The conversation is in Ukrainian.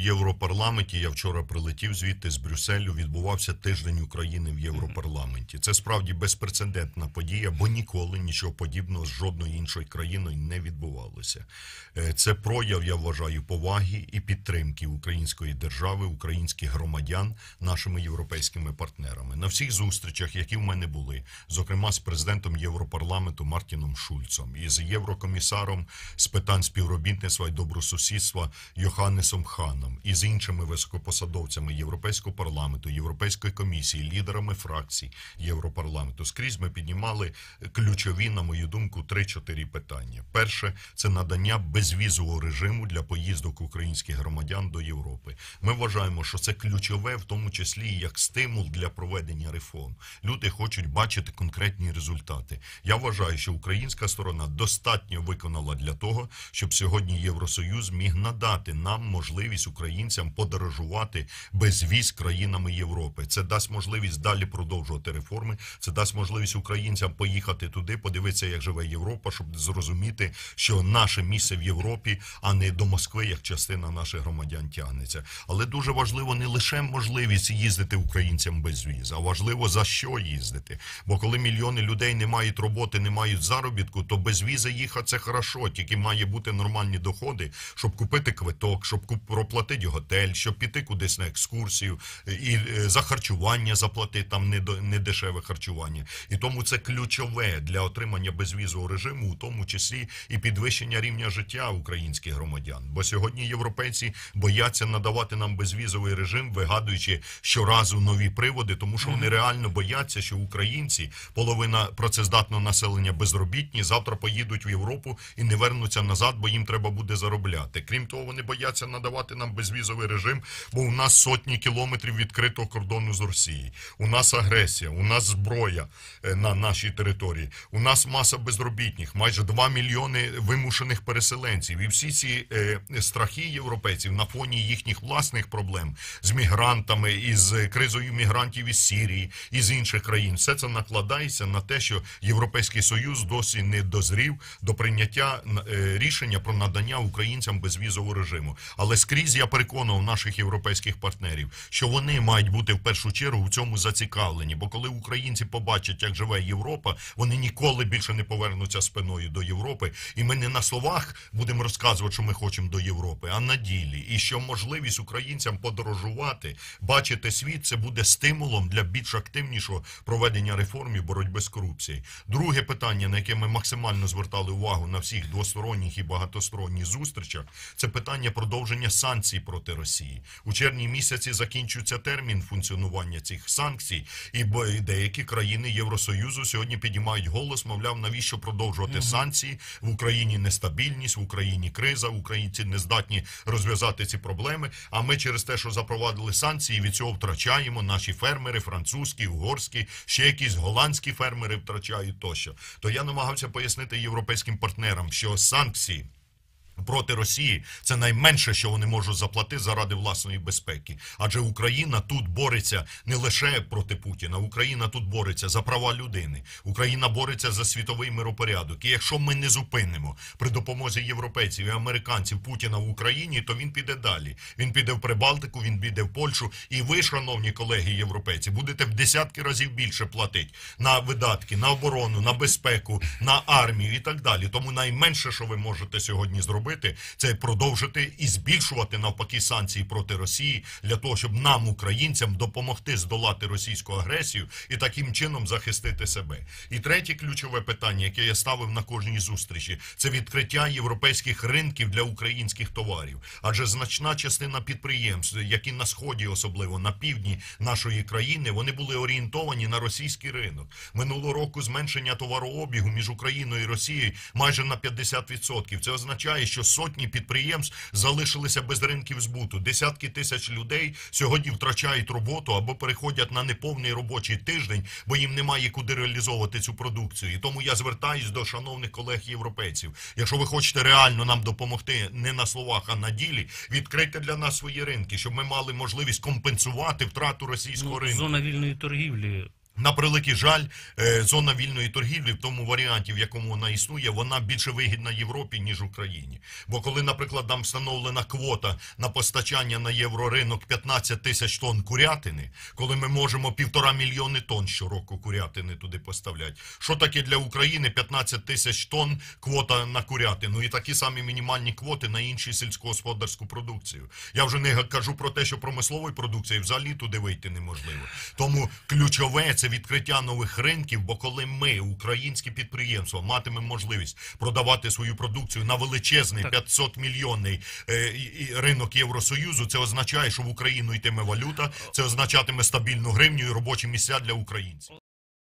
Європарламенті я вчора прилетів звідти з Брюсселю. Відбувався тиждень України в Європарламенті. Це справді безпрецедентна подія, бо ніколи нічого подібного з жодною іншою країною не відбувалося. Е, Це прояв, я вважаю, поваги і підтримки української держави, українських громадян нашими європейськими партнерами. На всіх зустрічах, які в мене були, зокрема з президентом Європарламенту Мартіном Шульцом і з єврокомісаром з питань співробітництва і добросусідства Йоханнесом Ханом і з іншими високопосадовцями Європейського парламенту, Європейської комісії, лідерами фракцій Європарламенту. Скрізь ми піднімали ключові, на мою думку, 3-4 питання. Перше це надання безвізового режиму для поїздок українських громадян до Європи. Ми вважаємо, що це ключове, в тому числі як стимул для проведення реформ. Люди хочуть бачити конкретні результати. Я вважаю, що українська сторона достатньо виконала для того, щоб сьогодні Євросоюз міг надати нам можливість українцям подорожувати без віз країнами Європи. Це дасть можливість далі продовжувати реформи. Це дасть можливість українцям поїхати туди, подивитися, як живе Європа, щоб зрозуміти, що наше місце в Європі, а не до Москви, як частина наших громадян тягнеться. Але дуже важливо не лише можливість їздити українцям без віз, а важливо за що їздити. Бо коли мільйони людей не мають роботи, не мають заробітку, то без візи їхати це хорошо. Тільки має бути нормальні доходи, щоб купити квиток, щоб куп- проплатити готель, щоб піти кудись на екскурсію е, і е, за харчування заплатити там не дешеве харчування. І тому це ключове для отримання безвізового режиму, у тому числі і підвищення рівня життя українських громадян. Бо сьогодні європейці бояться надавати нам безвізовий режим, вигадуючи щоразу нові приводи, тому що вони реально бояться, що українці, половина працездатного населення безробітні, завтра поїдуть в Європу і не вернуться назад, бо їм треба буде заробляти. Крім того, вони бояться надавати нам безвізовий режим, бо у нас сотні кілометрів відкритого кордону з Росії. У нас агресія, у нас зброя е, на нашій території. У нас маса безробітних, майже 2 мільйони вимушених переселенців. І всі ці е, страхи європейців на фоні їхніх власних проблем з мігрантами, із кризою мігрантів із Сірії, із інших країн, все це накладається на те, що Європейський Союз досі не дозрів до прийняття е, рішення про надання українцям безвізового режиму. Але скрізь я переконував наших європейських партнерів, що вони мають бути в першу чергу в цьому зацікавлені. Бо коли українці побачать, як живе Європа, вони ніколи більше не повернуться спиною до Європи. І ми не на словах будемо розказувати, що ми хочемо до Європи, а на ділі. І що можливість українцям подорожувати, бачити світ, це буде стимулом для більш активнішого проведення реформ і боротьби з корупцією. Друге питання, на яке ми максимально звертали увагу на всіх двосторонніх і багатосторонніх зустрічах, це питання продовження санкцій проти Росії. У червні місяці закінчується термін функціонування цих санкцій, і деякі країни Євросоюзу сьогодні підіймають голос, мовляв, навіщо продовжувати санкції в Україні нестабільність, в Україні криза, українці не здатні розв'язати ці проблеми. А ми через те, що запровадили санкції, від цього втрачаємо наші фермери, французькі, угорські, ще якісь голландські фермери втрачають тощо. То я намагався пояснити європейським партнерам, що санкції. Проти Росії це найменше, що вони можуть заплатити заради власної безпеки. Адже Україна тут бореться не лише проти Путіна, Україна тут бореться за права людини. Україна бореться за світовий миропорядок. І якщо ми не зупинимо при допомозі європейців і американців Путіна в Україні, то він піде далі. Він піде в Прибалтику, він піде в Польщу. І ви, шановні колеги європейці, будете в десятки разів більше платити на видатки, на оборону, на безпеку, на армію і так далі. Тому найменше, що ви можете сьогодні зробити, це продовжити і збільшувати навпаки санкції проти Росії для того, щоб нам, українцям, допомогти здолати російську агресію і таким чином захистити себе. І третє ключове питання, яке я ставив на кожній зустрічі, це відкриття європейських ринків для українських товарів. Адже значна частина підприємств, які на сході, особливо на півдні нашої країни, вони були орієнтовані на російський ринок. Минулого року зменшення товарообігу між Україною і Росією майже на 50%. Це означає, що сотні підприємств залишилися без ринків збуту. Десятки тисяч людей сьогодні втрачають роботу або переходять на неповний робочий тиждень, бо їм немає куди реалізовувати цю продукцію. І тому я звертаюсь до шановних колег європейців. Якщо ви хочете реально нам допомогти не на словах, а на ділі, відкрийте для нас свої ринки, щоб ми мали можливість компенсувати втрату російського Ну, ринку. зона вільної торгівлі На превеликий жаль, е, зона вільної торгівлі в тому варіанті, в якому вона існує, вона більше вигідна Європі, ніж Україні. Бо коли, наприклад, нам встановлена квота на постачання на євроринок 15 тисяч тонн курятини, коли ми можемо півтора мільйони тонн щороку курятини туди поставляти. Що таке для України 15 тисяч тонн квота на курятину і такі самі мінімальні квоти на інші сільськогосподарську продукцію. Я вже не кажу про те, що промислової продукції взагалі туди вийти неможливо. Тому ключове це відкриття нових ринків. Бо коли ми, українські підприємства, матимемо можливість продавати свою продукцію на величезний 500 мільйонний е, ринок Євросоюзу, це означає, що в Україну йтиме валюта, це означатиме стабільну гривню і робочі місця для українців.